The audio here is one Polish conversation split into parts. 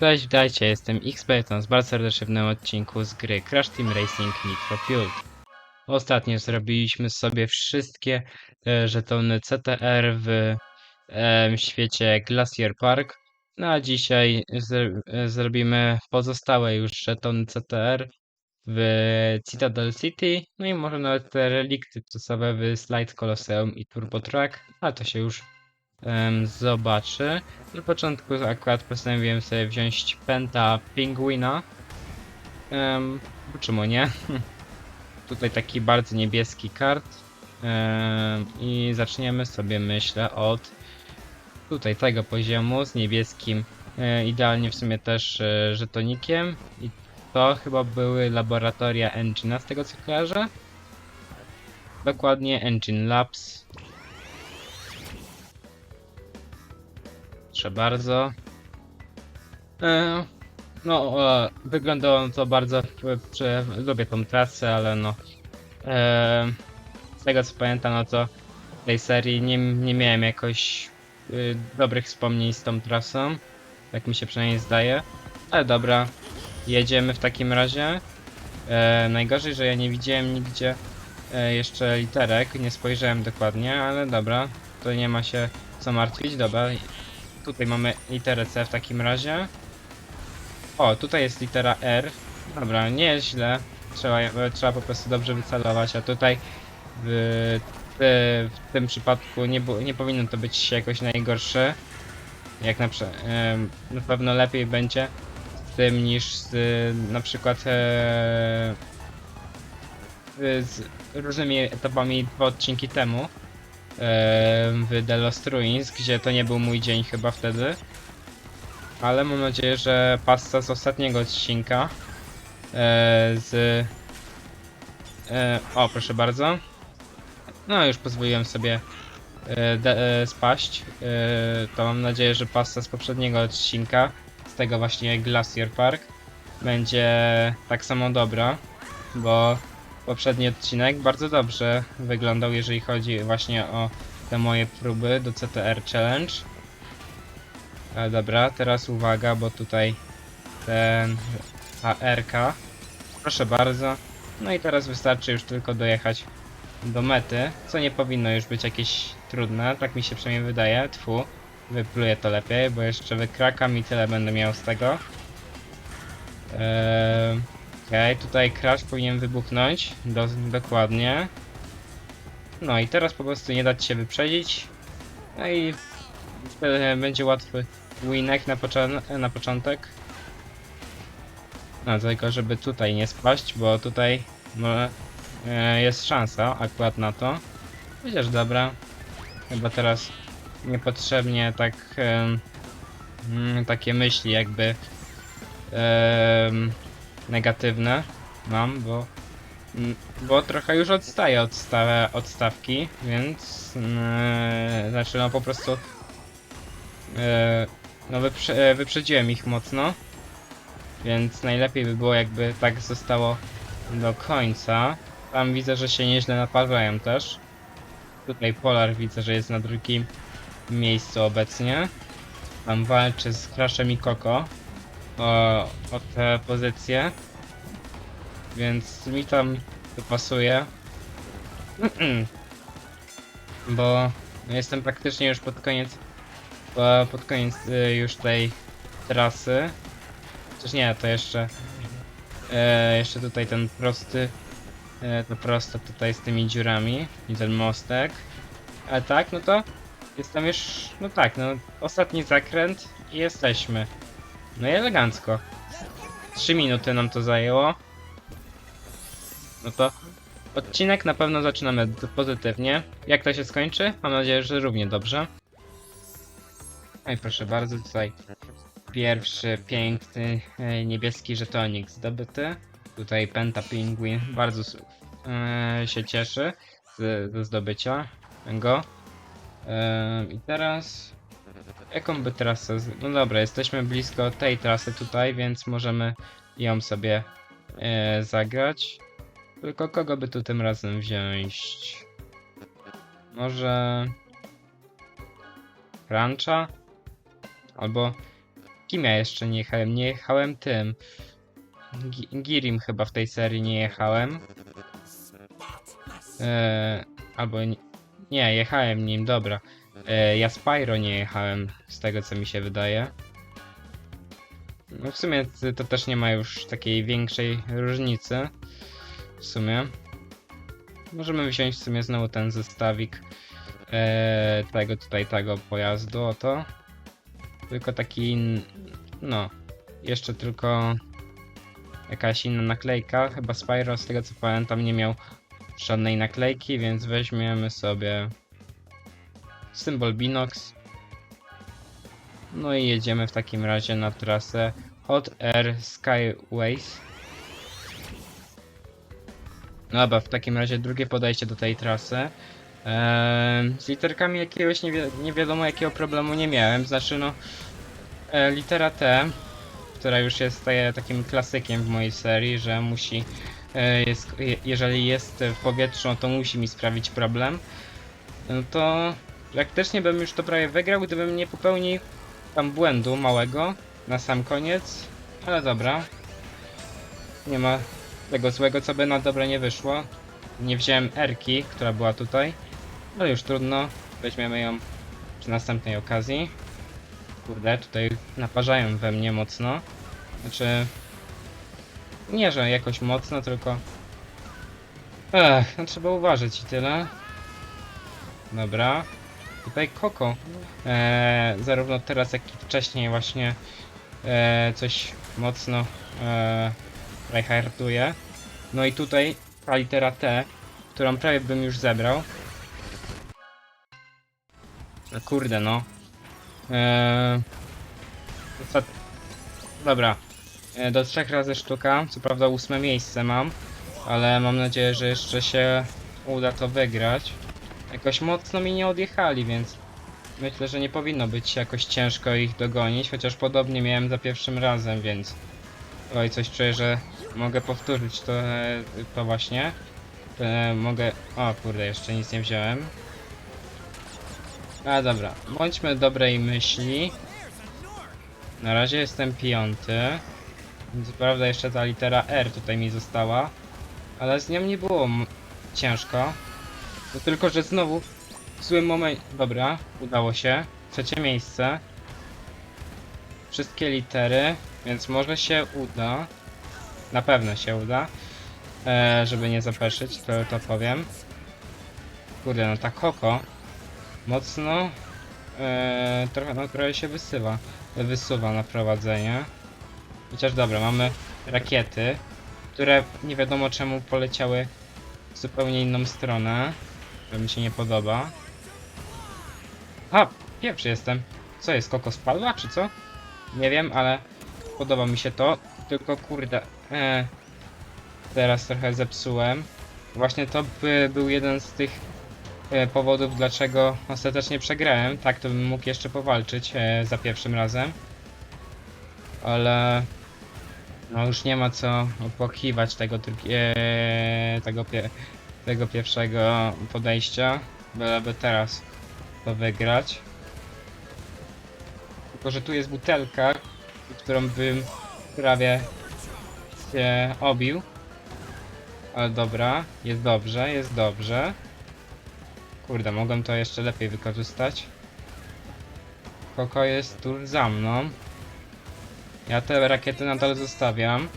Cześć, witajcie, jestem Xpectons, bardzo serdecznie odcinku z gry Crash Team Racing Nitro Fuel. Ostatnio zrobiliśmy sobie wszystkie e, żetony CTR w em, świecie Glacier Park, no a dzisiaj e, zrobimy pozostałe już żetony CTR w Citadel City, no i może nawet te relikty czasowe w Slide Colosseum i Turbo Track, a to się już em, zobaczy. Na początku akurat postanowiłem sobie wziąć Penta Pingwina. Um, czemu nie? Tutaj taki bardzo niebieski kart. Em, I zaczniemy sobie myślę od tutaj tego poziomu z niebieskim. E, idealnie w sumie też e, żetonikiem. I to chyba były laboratoria Engine'a z tego co kojarzę. Dokładnie Engine Labs. Proszę bardzo. E, no, e, wyglądało to bardzo. e, lubię tą trasę, ale no. E, z tego co pamiętam, no to w tej serii nie, nie miałem jakoś y, dobrych wspomnień z tą trasą. Tak mi się przynajmniej zdaje. Ale dobra, jedziemy w takim razie. E, najgorzej, że ja nie widziałem nigdzie e, jeszcze literek, nie spojrzałem dokładnie, ale dobra, to nie ma się co martwić. Dobra, Tutaj mamy literę C w takim razie. O, tutaj jest litera R. Dobra, nie jest źle. Trzeba, e, trzeba po prostu dobrze wycelować, a tutaj w, w, w tym przypadku nie, nie powinno to być jakoś najgorsze. Jak na, na pewno lepiej będzie z tym niż z na przykład e, z różnymi etapami dwa odcinki temu em, w The Lost Ruins, gdzie to nie był mój dzień chyba wtedy. Ale mam nadzieję, że pasta z ostatniego odcinka e, z... E, o, proszę bardzo. No, już pozwoliłem sobie e, spaść. To mam nadzieję, że pasta z poprzedniego odcinka, z tego właśnie Glacier Park, będzie tak samo dobra, bo poprzedni odcinek bardzo dobrze wyglądał, jeżeli chodzi właśnie o te moje próby do CTR Challenge. E, dobra, teraz uwaga, bo tutaj ten ARK. Proszę bardzo. No i teraz wystarczy już tylko dojechać do mety, co nie powinno już być jakieś trudne, tak mi się przynajmniej wydaje. Tfu, wypluję to lepiej, bo jeszcze wykrakam i tyle będę miał z tego. Eee, Okej, tutaj crash powinien wybuchnąć, do, dokładnie. No i teraz po prostu nie dać się wyprzedzić. No i wtedy będzie łatwy winek na, na początek. No tylko żeby tutaj nie spaść, bo tutaj no, e, jest szansa akurat na to. Chociaż dobra. Chyba teraz niepotrzebnie tak mm, takie myśli jakby negatywne mam, bo mm, bo trochę już odstaję od, sta od stawki, więc mm, znaczy no po prostu e, no wyprze wyprzedziłem ich mocno, więc najlepiej by było jakby tak zostało do końca. Tam widzę, że się nieźle naparzają też. Tutaj Polar widzę, że jest na drugim miejscu obecnie. Tam walczy z Crashem i Koko o, o tę pozycję. Więc mi tam to pasuje. Bo jestem praktycznie już pod koniec po- pod koniec y, już tej trasy. Chociaż nie, to jeszcze e, jeszcze tutaj ten prosty e, to prosto tutaj z tymi dziurami i ten mostek. Ale tak, no to jestem już, no tak, no ostatni zakręt i jesteśmy. No i elegancko. 3 minuty nam to zajęło. No to odcinek na pewno zaczynamy pozytywnie. Jak to się skończy? Mam nadzieję, że równie dobrze. No i proszę bardzo, tutaj pierwszy piękny e, niebieski żetonik zdobyty. Tutaj Penta Penguin bardzo e, się cieszy ze zdobycia go. E, I teraz jaką by trasę? No dobra, jesteśmy blisko tej trasy tutaj, więc możemy ją sobie e, zagrać. Tylko kogo by tu tym razem wziąć? Może... Cruncha? Albo Kim ja jeszcze nie jechałem? Nie jechałem tym. Gi- Girim chyba w tej serii nie jechałem. E, albo nie, jechałem nim, dobra. E, ja Spyro nie jechałem, z tego co mi się wydaje. No w sumie to też nie ma już takiej większej różnicy. W sumie. Możemy wziąć w sumie znowu ten zestawik e, tego tutaj, tego pojazdu, oto. Tylko taki, no, jeszcze tylko jakaś inna naklejka. Chyba Spyro, z tego co pamiętam, nie miał żadnej naklejki, więc weźmiemy sobie symbol Binox. No i jedziemy w takim razie na trasę Hot Air Skyways. No Dobra, w takim razie drugie podejście do tej trasy. Eee, z literkami jakiegoś nie, wi nie wiadomo jakiego problemu nie miałem. Znaczy no, e, litera T, która już jest taje, takim klasykiem w mojej serii, że musi, e, jest, je, jeżeli jest w powietrzu, no to musi mi sprawić problem. No to praktycznie bym już to prawie wygrał, gdybym nie popełnił tam błędu małego na sam koniec. Ale dobra. Nie ma tego złego, co by na dobre nie wyszło. Nie wziąłem Erki, która była tutaj. Ale już trudno. Weźmiemy ją przy następnej okazji. Kurde, tutaj naparzają we mnie mocno. Znaczy... Nie, że jakoś mocno, tylko... Ech, no trzeba uważać i tyle. Dobra. Tutaj Koko. E, zarówno teraz, jak i wcześniej właśnie e, coś mocno e. No i tutaj ta litera T, którą prawie bym już zebrał. Kurde no. Za- Dobra. E, do trzech razy sztuka. Co prawda ósme miejsce mam. Ale mam nadzieję, że jeszcze się uda to wygrać. Jakoś mocno mi nie odjechali, więc myślę, że nie powinno być jakoś ciężko ich dogonić. Chociaż podobnie miałem za pierwszym razem, więc... Oj, coś czuję, że mogę powtórzyć to, e, to właśnie. E, mogę... O kurde, jeszcze nic nie wziąłem. A dobra, bądźmy dobrej myśli. Na razie jestem piąty. Co prawda jeszcze ta litera R tutaj mi została. Ale z nią nie było ciężko. No tylko, że znowu w złym momencie... Dobra, udało się. Trzecie miejsce. Wszystkie litery, więc może się uda. Na pewno się uda. E, żeby nie zapeszyć, to, to powiem. Kurde, no ta Koko mocno e, trochę, no, trochę się wysyła, wysuwa na prowadzenie. Chociaż dobra, mamy rakiety, które nie wiadomo czemu poleciały w zupełnie inną stronę, która mi się nie podoba. A, pierwszy jestem. Co jest, Koko spadła, czy co? Nie wiem, ale podoba mi się to. Tylko kurde, e, teraz trochę zepsułem. Właśnie to by był jeden z tych e, powodów, dlaczego ostatecznie przegrałem. Tak, to bym mógł jeszcze powalczyć e, za pierwszym razem. Ale no już nie ma co opłakiwać tego, e, tego, tego pierwszego podejścia, byleby teraz to wygrać. Tylko, że tu jest butelka, którą bym prawie się obił. Ale dobra, jest dobrze, jest dobrze. Kurde, mogłem to jeszcze lepiej wykorzystać. Koko jest tuż za mną. Ja te rakiety nadal zostawiam.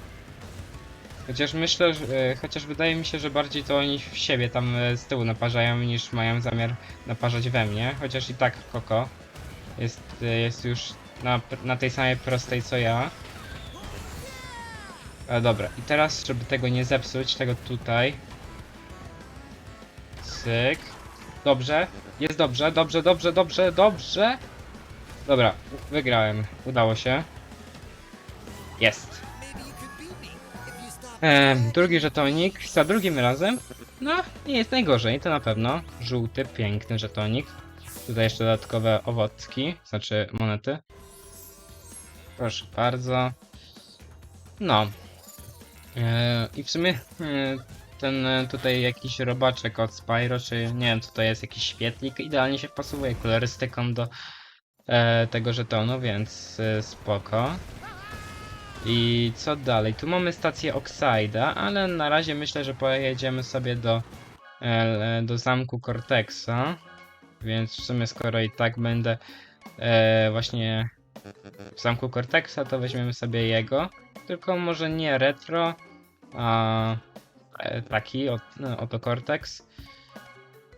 Chociaż myślę, że, e, chociaż wydaje mi się, że bardziej to oni w siebie tam e, z tyłu naparzają niż mają zamiar naparzać we mnie. Chociaż i tak Koko jest, e, jest już na, na tej samej prostej co ja. E, dobra, i teraz, żeby tego nie zepsuć, tego tutaj. Cyk. Dobrze, jest dobrze, dobrze, dobrze, dobrze, dobrze. Dobra, wygrałem, udało się. Jest. Ehm, drugi żetonik, za drugim razem. No, nie jest najgorzej, to na pewno. Żółty, piękny żetonik. Tutaj jeszcze dodatkowe owocki, znaczy monety. Proszę bardzo. No. Eee, I w sumie eee, ten e, tutaj jakiś robaczek od Spyro, czy nie wiem to jest, jakiś świetlik, idealnie się wpasowuje kolorystyką do e, tego żetonu, więc e, spoko. I co dalej? Tu mamy stację Oxida, ale na razie myślę, że pojedziemy sobie do, e, do zamku Cortexa. Więc w sumie skoro i tak będę e, właśnie w zamku Cortexa, to weźmiemy sobie jego. Tylko może nie retro, a e, taki, ot, no, oto Cortex.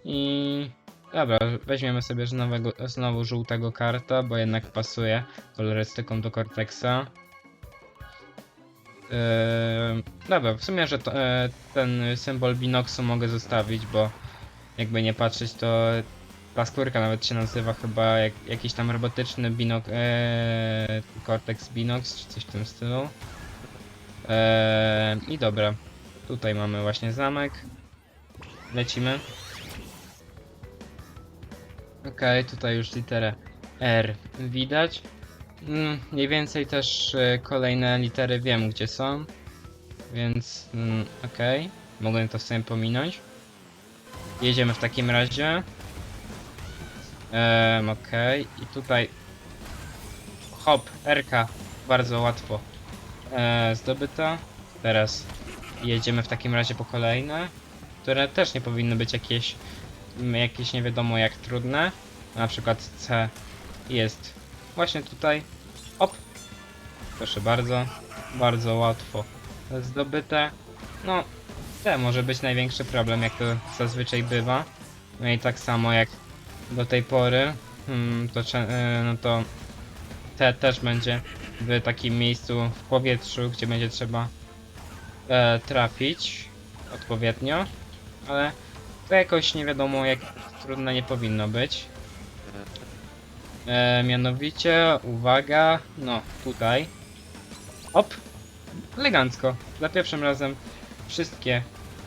I dobra, weźmiemy sobie z nowego, znowu żółtego karta, bo jednak pasuje kolorystyką do Cortexa. Eee, dobra, w sumie, że to, e, ten symbol Binoxu mogę zostawić, bo jakby nie patrzeć, to ta skórka nawet się nazywa chyba jak, jakiś tam robotyczny Binox, e, Cortex Binox, czy coś w tym stylu. Eee, I dobra, tutaj mamy właśnie zamek. Lecimy. Okej, tutaj już literę R widać. Mm, mniej więcej też e, kolejne litery wiem gdzie są. Więc mm, okej, mogłem to sobie pominąć. Jedziemy w takim razie. Ehm, okej, i tutaj hop, RK, bardzo łatwo e, zdobyta. Teraz jedziemy w takim razie po kolejne, które też nie powinny być jakieś, mm, jakieś nie wiadomo jak trudne. Na przykład C jest właśnie tutaj. Op. Proszę bardzo. Bardzo łatwo zdobyte. No, C może być największy problem, jak to zazwyczaj bywa. No i tak samo jak do tej pory, hmm, to, e, no to T też będzie w takim miejscu w powietrzu, gdzie będzie trzeba e, trafić odpowiednio, ale to jakoś nie wiadomo jak trudne nie powinno być. E, mianowicie, uwaga, no tutaj. Op! Elegancko. Za pierwszym razem wszystkie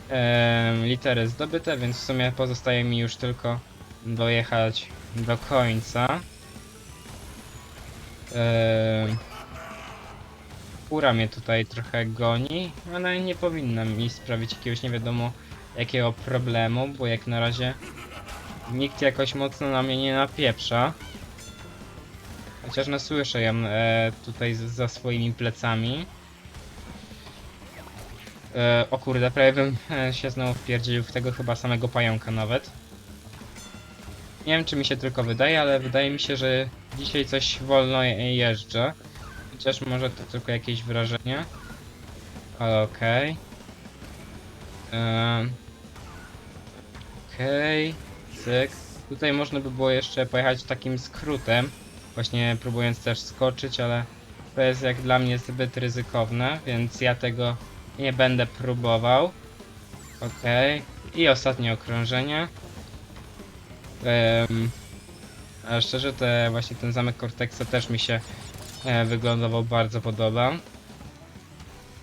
e, litery zdobyte, więc w sumie pozostaje mi już tylko dojechać do końca. E, mnie tutaj trochę goni, ale nie powinna mi sprawić jakiegoś nie wiadomo jakiego problemu, bo jak na razie nikt jakoś mocno na mnie nie napieprza. Chociaż no słyszę ją e, tutaj z, za swoimi plecami. E, o kurde, prawie bym e, się znowu wpierdzielił w tego chyba samego pająka nawet. Nie wiem czy mi się tylko wydaje, ale wydaje mi się, że dzisiaj coś wolno je- jeżdżę. Chociaż może to tylko jakieś wrażenie. Ale okej. Em, Okej, cyk. Tutaj można by było jeszcze pojechać takim skrótem, właśnie próbując też skoczyć, ale to jest jak dla mnie zbyt ryzykowne, więc ja tego nie będę próbował. Okej. I ostatnie okrążenie. Em, a szczerze, właśnie ten zamek Cortexa też mi się e, wyglądował bardzo podoba.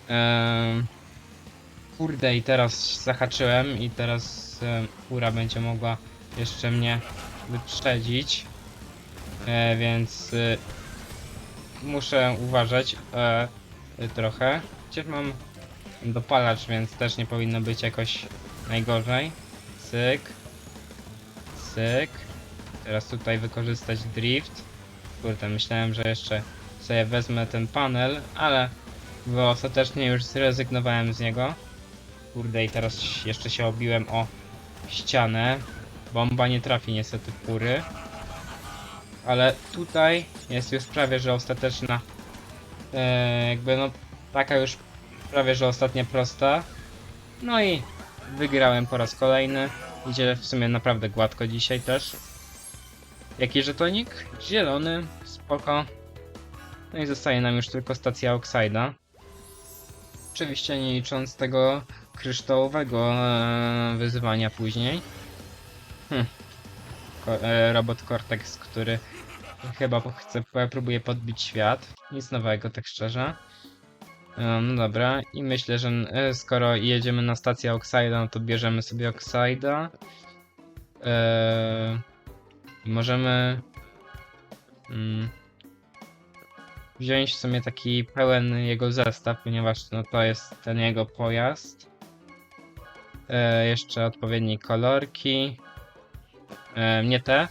Em, kurde, i teraz zahaczyłem i teraz em, Ura będzie mogła jeszcze mnie wyprzedzić. E, więc y, muszę uważać e, y, trochę. Chociaż mam dopalacz, więc też nie powinno być jakoś najgorzej. Cyk. Cyk. Teraz tutaj wykorzystać drift. Kurde, myślałem, że jeszcze sobie wezmę ten panel, ale bo ostatecznie już zrezygnowałem z niego. Kurde, i teraz jeszcze się obiłem o ścianę. Bomba nie trafi niestety w góry. Ale tutaj jest już prawie, że ostateczna. E, jakby no taka już prawie, że ostatnia prosta. No i wygrałem po raz kolejny. Idzie w sumie naprawdę gładko dzisiaj też. Jaki żetonik? Zielony, spoko. No i zostaje nam już tylko stacja Oxida. Oczywiście nie licząc tego kryształowego e, wyzwania później. Hm. E, robot Cortex, który chyba chce, próbuje podbić świat. Nic nowego, tak szczerze. E, No dobra, i myślę, że e, skoro jedziemy na stację Oxida, no to bierzemy sobie Oxida. Eee, możemy mm, wziąć w sumie taki pełen jego zestaw, ponieważ no, to jest ten jego pojazd. E, jeszcze odpowiednie kolorki. E, nie te,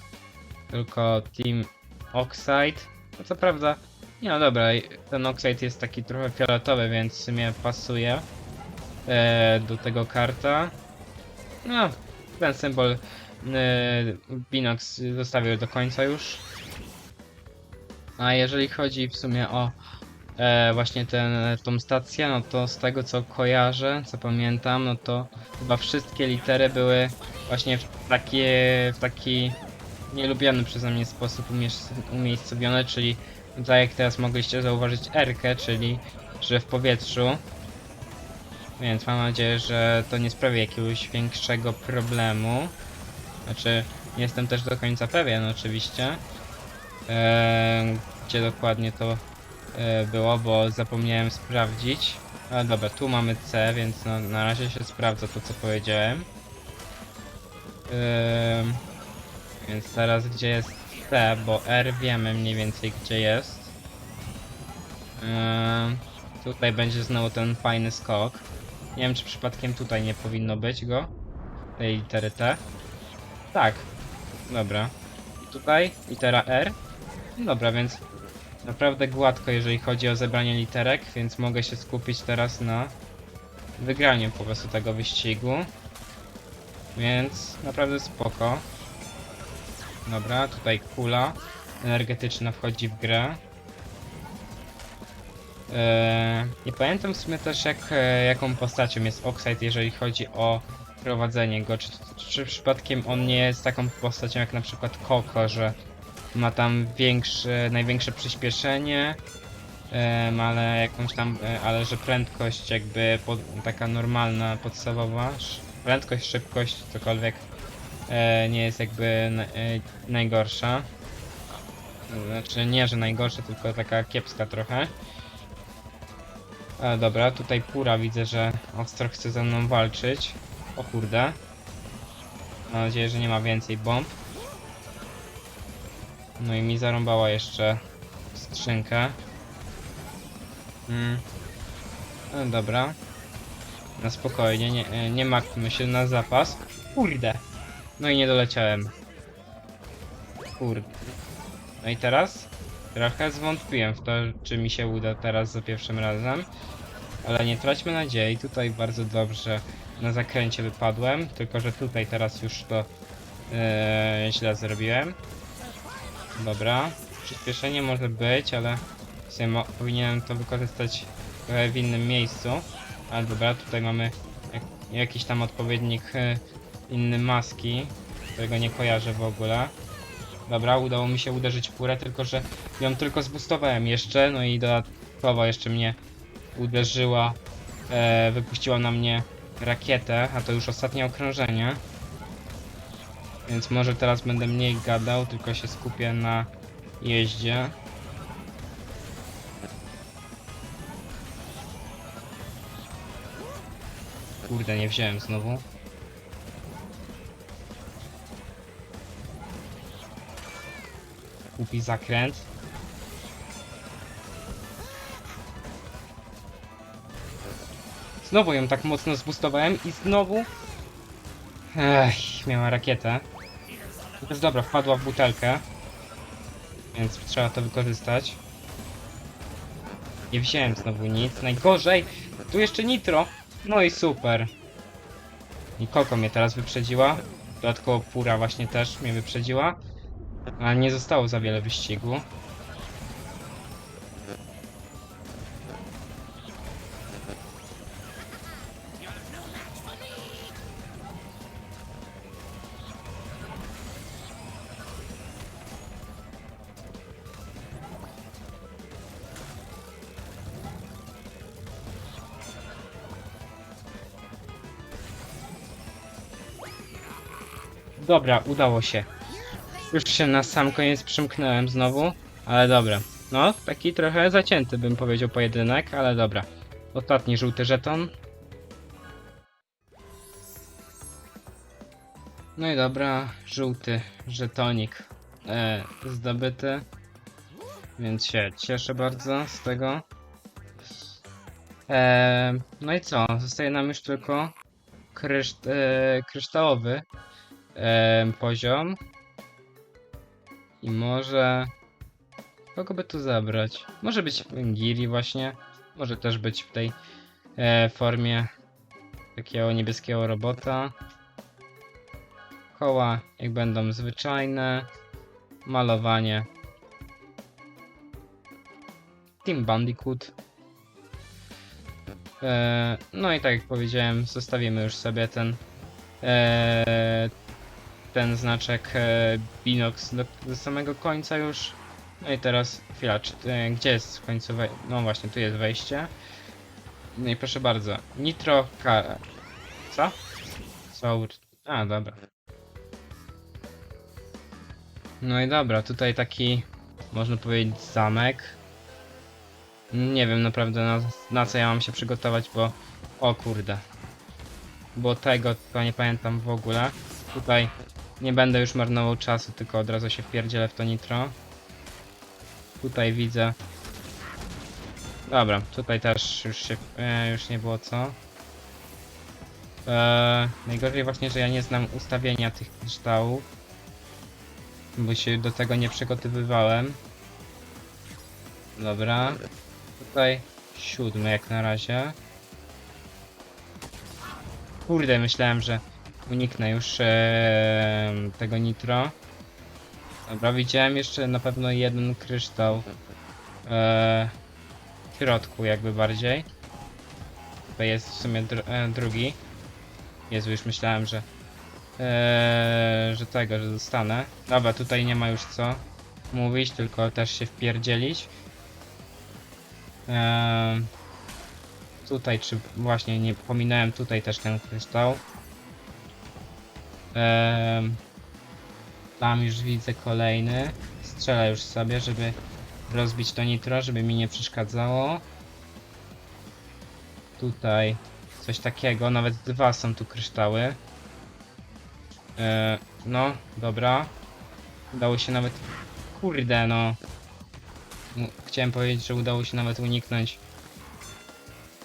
tylko Team Oxide. No co prawda, nie no dobra, ten Oxide jest taki trochę fioletowy, więc w sumie pasuje e, do tego karta. No, ten symbol e, Binox zostawił do końca już. A jeżeli chodzi w sumie o e, właśnie ten, stację, no to z tego co kojarzę, co pamiętam, no to chyba wszystkie litery były właśnie w, takie, w taki nielubiany przeze mnie sposób umiejscowione, czyli tak jak teraz mogliście zauważyć R-kę, czyli że w powietrzu. Więc mam nadzieję, że to nie sprawi jakiegoś większego problemu. Znaczy, nie jestem też do końca pewien oczywiście. Eee, gdzie dokładnie to e, było, bo zapomniałem sprawdzić. Ale dobra, tu mamy C, więc no, na razie się sprawdza to, co powiedziałem. Ym, więc teraz gdzie jest C, bo R wiemy mniej więcej gdzie jest. Ym, tutaj będzie znowu ten fajny skok. Nie wiem czy przypadkiem tutaj nie powinno być go. Tej litery T. Tak. Dobra. I tutaj litera R. Dobra, więc naprawdę gładko jeżeli chodzi o zebranie literek, więc mogę się skupić teraz na wygraniu po prostu tego wyścigu. Więc naprawdę spoko. Dobra, tutaj kula energetyczna wchodzi w grę. Eee, nie pamiętam w sumie też jak, e, jaką postacią jest Oxide, jeżeli chodzi o prowadzenie go. Czy, czy przypadkiem on nie jest taką postacią jak na przykład Koko, że ma tam większe, największe przyspieszenie, ale jakąś tam, e, ale że prędkość jakby taka normalna, podstawowa, prędkość, szybkość, cokolwiek e, nie jest jakby e, najgorsza. Znaczy nie, że najgorsza, tylko taka kiepska trochę. Dobra, tutaj Pura widzę, że ostro chce ze mną walczyć. O kurde. Mam nadzieję, że nie ma więcej bomb. No i mi zarąbała jeszcze skrzynkę. Mm. No dobra. Na spokojnie, nie, e, nie martwmy się na zapas. Kurde. No i nie doleciałem. Kurde. No i teraz? Trochę zwątpiłem w to, czy mi się uda teraz za pierwszym razem. Ale nie traćmy nadziei, tutaj bardzo dobrze na zakręcie wypadłem, tylko że tutaj teraz już to e, źle zrobiłem. Dobra, przyspieszenie może być, ale powinienem to wykorzystać w innym miejscu. Ale dobra, tutaj mamy jak, jakiś tam odpowiednik e, inny maski, którego nie kojarzę w ogóle. Dobra, udało mi się uderzyć purę, tylko że ją tylko zbustowałem jeszcze, no i dodatkowo jeszcze mnie uderzyła, e, wypuściła na mnie rakietę, a to już ostatnie okrążenie. Więc może teraz będę mniej gadał, tylko się skupię na jeździe. Kurde, nie wziąłem znowu. Głupi zakręt. Znowu ją tak mocno zbustowałem i znowu... Ech, miała rakietę. Jest dobra, wpadła w butelkę. Więc trzeba to wykorzystać. Nie wziąłem znowu nic. Najgorzej! Tu jeszcze nitro! No i super. I Koko mnie teraz wyprzedziła. Dodatkowo Pura właśnie też mnie wyprzedziła. Ale nie zostało za wiele wyścigu. Dobra, udało się. Już się na sam koniec przymknąłem znowu, ale dobra. No, taki trochę zacięty bym powiedział pojedynek, ale dobra. Ostatni żółty żeton. No i dobra, żółty żetonik e, zdobyty. Więc się cieszę bardzo z tego. E, no i co? Zostaje nam już tylko kryszt, e, kryształowy poziom. I może Kogo by tu zabrać? Może być Giri właśnie. Może też być w tej e, formie takiego niebieskiego robota. Koła jak będą zwyczajne. Malowanie. Team Bandicoot. E, no i tak jak powiedziałem, zostawimy już sobie ten e, ten znaczek e, Binox do, do samego końca już. No i teraz chwila, czy, e, gdzie jest wej- No właśnie, tu jest wejście. No i proszę bardzo, Nitro Ka... Co? Co? A, dobra. No i dobra, tutaj taki, można powiedzieć, zamek. Nie wiem naprawdę na, na co ja mam się przygotować, bo... O kurde. Bo tego to nie pamiętam w ogóle. Tutaj nie będę już marnował czasu, tylko od razu się wpierdzielę w to nitro. Tutaj widzę. Dobra, tutaj też już się, e, już nie było co. E, najgorzej właśnie, że ja nie znam ustawienia tych kryształów. Bo się do tego nie przygotowywałem. Dobra. Tutaj siódmy jak na razie. Kurde, myślałem, że uniknę już e, tego nitro. Dobra, widziałem jeszcze na pewno jeden kryształ e, w środku jakby bardziej. Tutaj jest w sumie dr e, drugi. Jezu, już myślałem, że e, że tego, że dostanę. Dobra, tutaj nie ma już co mówić, tylko też się wpierdzielić. E, tutaj, czy właśnie nie pominąłem tutaj też ten kryształ. Em, tam już widzę kolejny. Strzelę już sobie, żeby rozbić to nitro, żeby mi nie przeszkadzało. Tutaj coś takiego, nawet dwa są tu kryształy. E, no, dobra. Udało się nawet... Kurde. No, Chciałem powiedzieć, że udało się nawet uniknąć.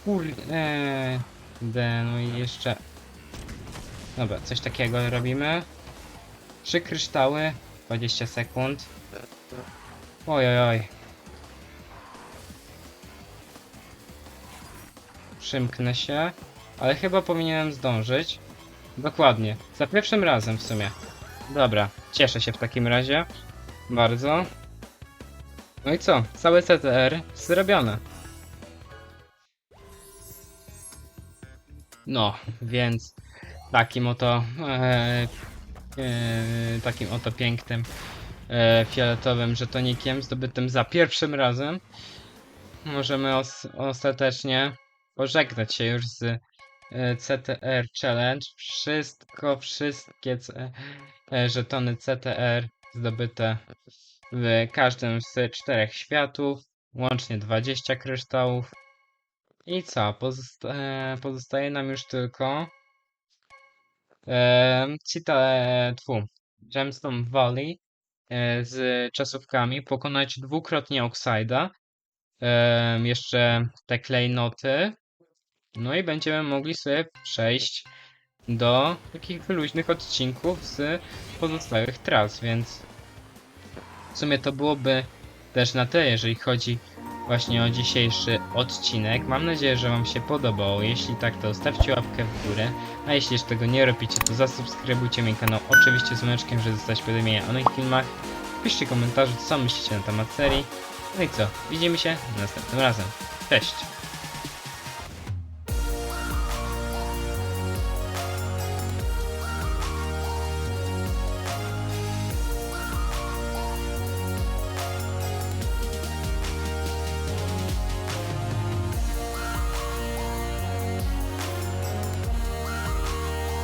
Kurde, no i jeszcze Dobra, coś takiego robimy. Trzy kryształy, 20 sekund. Oj, oj, oj. Przymknę się, ale chyba powinienem zdążyć. Dokładnie, za pierwszym razem w sumie. Dobra, cieszę się w takim razie. Bardzo. No i co? Całe CTR zrobione. No, więc takim oto e, e, takim oto pięknym e, fioletowym żetonikiem zdobytym za pierwszym razem możemy os ostatecznie pożegnać się już z e, CTR Challenge. Wszystko, wszystkie e, żetony CTR zdobyte w każdym z czterech światów, łącznie 20 kryształów. I co? Pozosta pozostaje nam już tylko Eee, Cita, e, tfu, Gemstone Valley e, z czasówkami, pokonać dwukrotnie Oxida, e, jeszcze te klejnoty, no i będziemy mogli sobie przejść do takich luźnych odcinków z pozostałych tras, więc w sumie to byłoby też na tyle, jeżeli chodzi właśnie o dzisiejszy odcinek. Mam nadzieję, że Wam się podobało. Jeśli tak, to stawcie łapkę w górę. A jeśli jeszcze tego nie robicie, to zasubskrybujcie mój kanał oczywiście z dzwoneczkiem, żeby zostać powiadomienia o nowych filmach. Piszcie komentarze, co myślicie na temat serii. No i co, widzimy się następnym razem. Cześć!